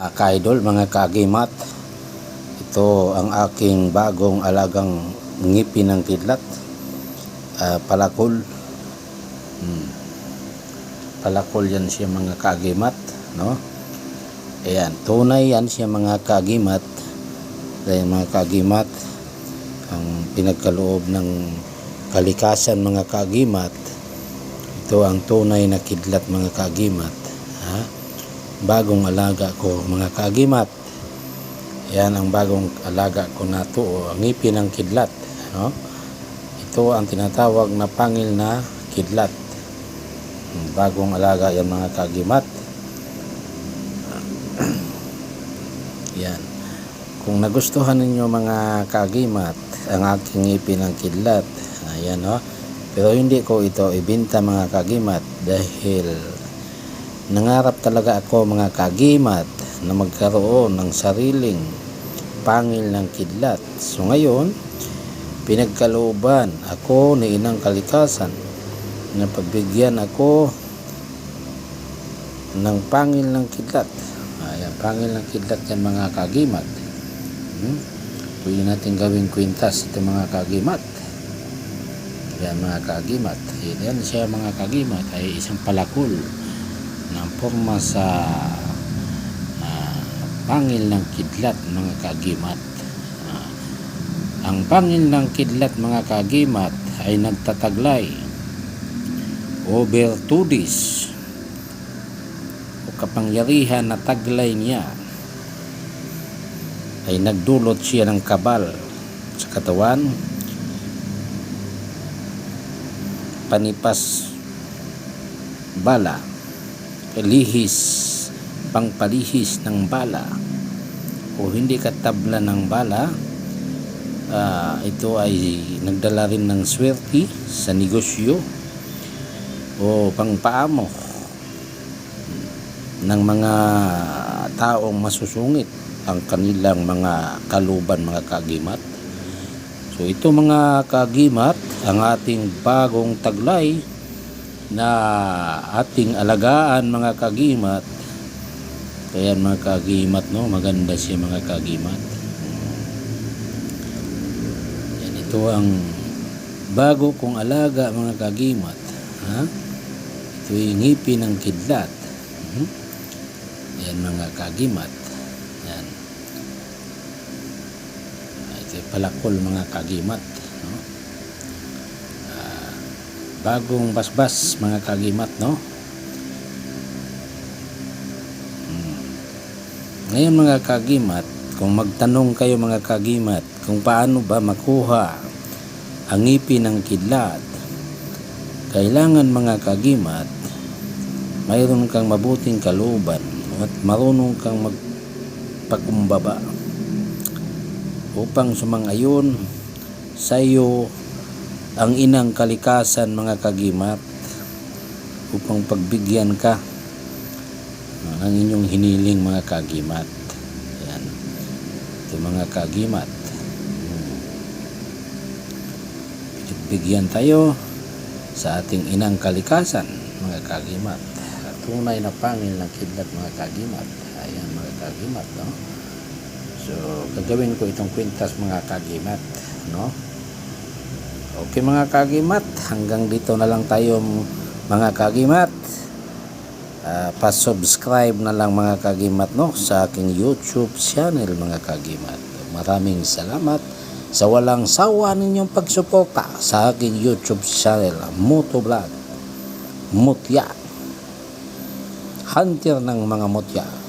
Uh, ka-idol, mga kagimat, ito ang aking bagong alagang ngipin ng kidlat. Ah, palakol. Hmm. Palakol yan siya mga kagimat, no? Ayan, tunay yan siya mga kagimat. Dahil mga kagimat, ang pinagkaloob ng kalikasan mga kagimat, ito ang tunay na kidlat mga kagimat. Ha? Bagong alaga ko mga kagimat. Yan ang bagong alaga ko na to, ang ngipin ng kidlat. No? Ito ang tinatawag na pangil na kidlat. Hmm, Bagong alaga yan mga kagimat. Yan. Kung nagustuhan ninyo mga kagimat, ang aking ngipin ng kidlat, ayan no. Pero hindi ko ito ibinta mga kagimat dahil nangarap talaga ako mga kagimat na magkaroon ng sariling pangil ng kidlat. So ngayon, pinagkalooban ako ni Inang Kalikasan na pagbigyan ako ng pangil ng kidlat. Ayan, pangil ng kidlat yan mga kagimat. Hmm? Pwede natin gawing kwintas ito mga kagimat. Yan mga kagimat. Yan siya mga kagimat ay isang palakol na forma sa ah, pangil ng kidlat mga kagimat. Ah, ang pangil ng kidlat mga kagimat ay nagtataglay. Over two days. O kapangyarihan na taglay niya ay nagdulot siya ng kabal sa katawan. Panipas bala lihis pangpalihis ng bala. O hindi katabla ng bala ah, ito ay nagdala rin ng swerte sa negosyo o pangpaamo ng mga taong masusungit ang kanilang mga kaluban mga kagimat. So ito mga kagimat ang ating bagong taglay na ating alagaan mga kagimat. Kaya mga kagimat no? Maganda siya mga kagimat. Yan ito ang bago kong alaga mga kagimat ha? Ito yung ngipin ng kidlat. Mhm. yan mga kagimat. Yan ito palakol mga kagimat no bagong basbas mga kagimat no Hmm. ngayon mga kagimat kung magtanong kayo mga kagimat kung paano ba makuha ang ngipin ng kidlat kailangan mga kagimat mayroon kang mabuting kalooban at marunong kang magpakumbaba upang sumangayon sa iyo ang inang kalikasan mga kagimat upang pagbigyan ka ng inyong hiniling mga kagimat. Yan. Ito mga kagimat. Bigyan tayo sa ating inang kalikasan mga kagimat. At tunay na pangil ng kidlat mga kagimat. Ayan mga kagimat no? So gagawin ko itong kwintas mga kagimat no okay mga kagimat hanggang dito na lang tayo mga kagimat. Ah, pa-subscribe na lang mga kagimat no sa aking YouTube channel mga kagimat. Maraming salamat sa walang sawa ninyong pagsuporta sa aking YouTube channel Moto Vlog. Mutya. Hunter ng mga mutya